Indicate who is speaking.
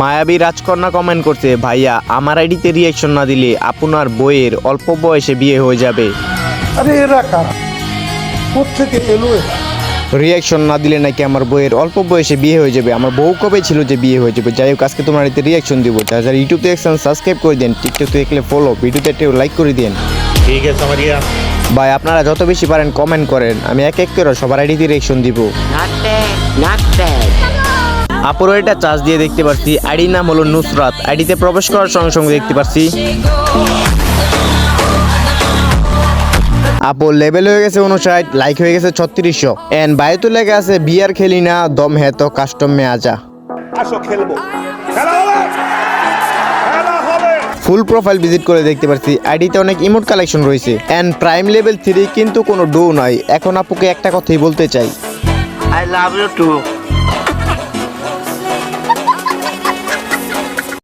Speaker 1: মায়াবী রাজকন্যা কমেন্ট করছে ভাইয়া আমার আইডিতে রিয়াকশন না দিলে আপনার বইয়ের অল্প বয়সে বিয়ে হয়ে যাবে। রিয়াকশন না দিলে নাকি আমার বইয়ের অল্প বয়সে বিয়ে হয়ে যাবে? আমার বউ কবে ছিল যে বিয়ে হয়ে যাবে? যাই হোক আজকে তোমার এতে রিয়াকশন দিব। যারা যারা ইউটিউব থেকে সাবস্ক্রাইব করে দেন। টিকটক দেখলে ফলো ভিডিওতে একটু লাইক করে দেন।
Speaker 2: ঠিক আছে মারিয়া।
Speaker 1: ভাই আপনারা যত বেশি পারেন কমেন্ট করেন। আমি এক এক করে সবার আইডিতে রিয়াকশন দিব। আপুরো এটা চার্জ দিয়ে দেখতে পাচ্ছি আইডি নাম হলো নুসরাত। আইডিতে প্রবেশ করার সঙ্গে সঙ্গে দেখতে পাচ্ছি আপু লেভেল হয়ে গেছে উনষাট লাইক হয়ে গেছে ছত্রিশশো। এন্ড বায়ুতে লেগে আছে বিয়ার খেলি না দম হে তো কাস্টম মে আজা।
Speaker 2: আসো খেলব।
Speaker 1: ফুল প্রোফাইল ভিজিট করে দেখতে পাচ্ছি আইডিতে অনেক ইমোট কালেকশন রয়েছে। এন্ড প্রাইম লেভেল থ্রি কিন্তু কোনো ডো নয় এখন আপুকে একটা কথাই বলতে চাই।
Speaker 3: I love you too.